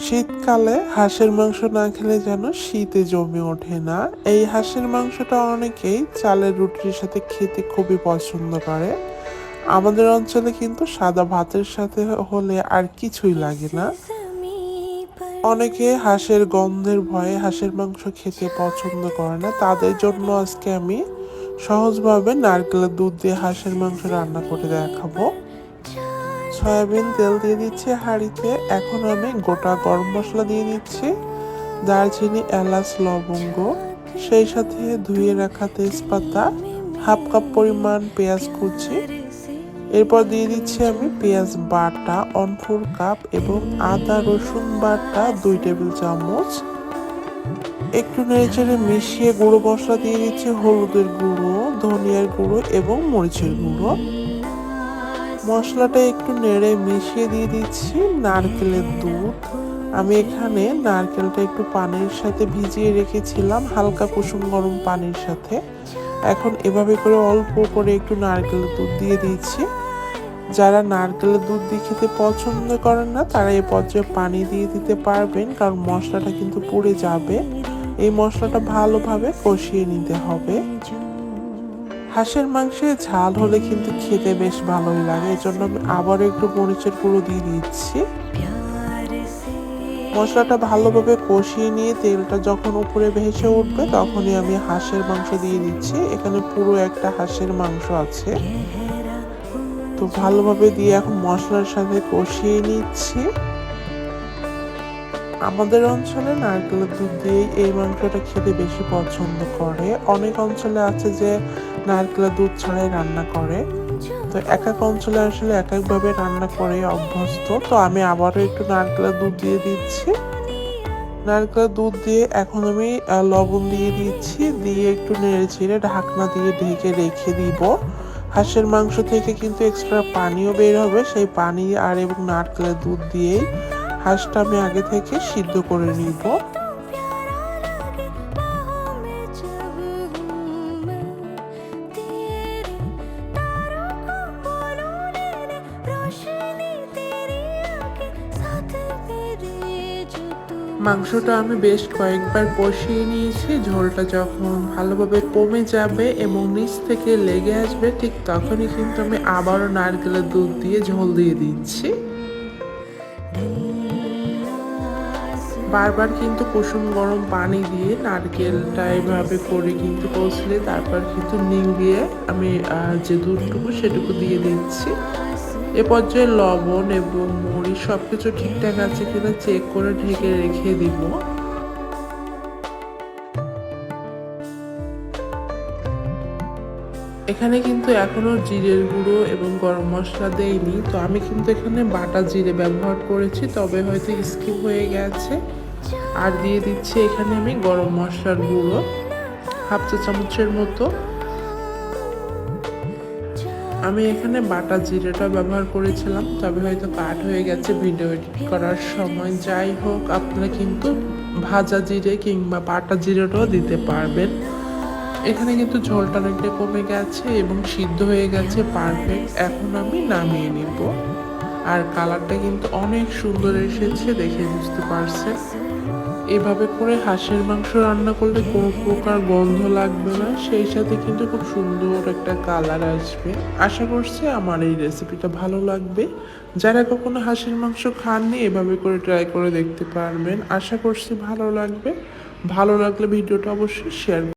শীতকালে হাঁসের মাংস না খেলে যেন শীতে জমে ওঠে না। এই হাঁসের মাংসটা অনেকেই চালের রুটির সাথে খেতে খুবই পছন্দ করে। আমাদের অঞ্চলে কিন্তু সাদা ভাতের সাথে হলে আর কিছুই লাগে না। অনেকে হাঁসের গন্ধের ভয়ে হাঁসের মাংস খেতে পছন্দ করে না। তাদের জন্য আজকে আমি সহজভাবে নারকেলের দুধ দিয়ে হাঁসের মাংস রান্না করে দেখাবো। সয়াবিন তেল দিয়ে দিচ্ছি হাঁড়িতে। এখন আমি গোটা গরম মশলা দিয়ে দিচ্ছি। দারচিনি, এলাচ, লবঙ্গ। সেই সাথে ধুয়ে রাখা তেজপাতা, হাফ কাপ পরিমাণ পেঁয়াজ কুচি। এরপর দিয়ে দিচ্ছি আমি পেঁয়াজ বাটা, অন ফোর কাপ এবং আদা, রসুন বাটা, দুই টেবিল চামচ। একটু নেড়েচেড়ে মিশিয়ে গুঁড়ো মশলা দিয়ে দিচ্ছি হলুদের গুঁড়ো, ধনিয়ার গুঁড়ো এবং মরিচের গুঁড়ো। মশলাটা একটু নেড়ে মিশিয়ে দিয়ে দিচ্ছি, নারকেলের দুধ। আমি এখানে নারকেলটা একটু পানির সাথে ভিজিয়ে রেখেছিলাম, হালকা কুসুম গরম পানির সাথে। এখন এভাবে করে অল্প করে একটু নারকেলের দুধ দিয়ে দিচ্ছি। যারা নারকেলের দুধ দিয়ে খেতে পছন্দ করেন না, তারা এই পর্যায়ে পানি দিয়ে দিতে পারবেন, কারণ মশলাটা কিন্তু পুড়ে যাবে। এই মশলাটা ভালোভাবে কষিয়ে নিতে হবে। হাঁসের মাংসে ঝাল হলে কিন্তু খেতে বেশ ভালোই লাগে। এই জন্য আমি আবার একটু মরিচের গুঁড়ো দিয়ে দিচ্ছি। মশলাটা ভালোভাবে কষিয়ে নিয়ে তেলটা যখন উপরে ভেসে উঠবে তখনই আমি হাঁসের মাংস দিয়ে দিচ্ছি। এখানে পুরো একটা হাঁসের মাংস আছে। তো ভালোভাবে দিয়ে এখন মশলার সাথে কষিয়ে নিচ্ছি। আমাদের অঞ্চলে নারকেলের দুধ দিয়ে এই মাংসটা খেতে বেশি পছন্দ করে। অনেক অঞ্চলে আছে যে নারকেলের দুধ ছাড়াই রান্না করে। তো এক এক অঞ্চলে আসলে এক একভাবে রান্না করে অভ্যস্ত। তো আমি আবারও একটু নারকেলের দুধ দিয়ে দিচ্ছি। নারকেলের দুধ দিয়ে এখন আমি লবণ দিয়ে দিচ্ছি। দিয়ে একটু নেড়ে ছেড়ে ঢাকনা দিয়ে ঢেকে রেখে দিব। হাঁসের মাংস থেকে কিন্তু এক্সট্রা পানিও বের হবে। সেই পানি আর এবং নারকেলের দুধ দিয়েই হাঁসটা আমি আগে থেকে সিদ্ধ করে নিব। মাংসটা আমি বেশ কয়েকবার কষিয়ে নিয়েছি। ঝোলটা যখন ভালোভাবে কমে যাবে এবং নিচ থেকে লেগে আসবে, ঠিক তখনই কিন্তু আমি আবারও নারকেলের দুধ দিয়ে ঝোল দিয়ে দিচ্ছি। বারবার কিন্তু কুসুম গরম পানি দিয়ে নারকেলটা এভাবে করে কিন্তু কষলে তারপর কিন্তু নিং দিয়ে আমি যে দুধটুকু সেটুকু দিয়ে দিচ্ছি। এ পর্যায়ে লবণ এবং মরিচ সব কিছু ঠিকঠাক আছে কিনা চেক করে ঢেকে রেখে দিব। এখানে কিন্তু এখনও জিরের গুঁড়ো এবং গরম মশলা দেইনি। তো আমি কিন্তু এখানে বাটা জিরে ব্যবহার করেছি, তবে হয়তো স্কিপ হয়ে গেছে। আর দিয়ে দিচ্ছি এখানে আমি গরম মশলার গুঁড়ো, হাফ চা চামচের মতো। আমি এখানে বাটা জিরেটা ব্যবহার করেছিলাম, তবে হয়তো কাট হয়ে গেছে, ভিডিও এডিট করার সময়। যাই হোক, আপনারা কিন্তু ভাজা জিরে কিংবা বাটা জিরেটাও দিতে পারবেন। এখানে কিন্তু ঝোলটা অনেকটা কমে গেছে এবং সিদ্ধ হয়ে গেছে পারফেক্ট এখন আমি নামিয়ে নিব। আর কালারটা কিন্তু অনেক সুন্দর এসেছে দেখে বুঝতে পারছেন। এভাবে করে হাঁসের মাংস রান্না করলে কোনো প্রকার গন্ধ লাগবে না, সেই সাথে কিন্তু খুব সুন্দর একটা কালার আসবে। আশা করছি আমার এই রেসিপিটা ভালো লাগবে। যারা কখনো হাঁসের মাংস খাননি, এভাবে করে ট্রাই করে দেখতে পারবেন। আশা করছি ভালো লাগবে। ভালো লাগলে ভিডিওটা অবশ্যই শেয়ার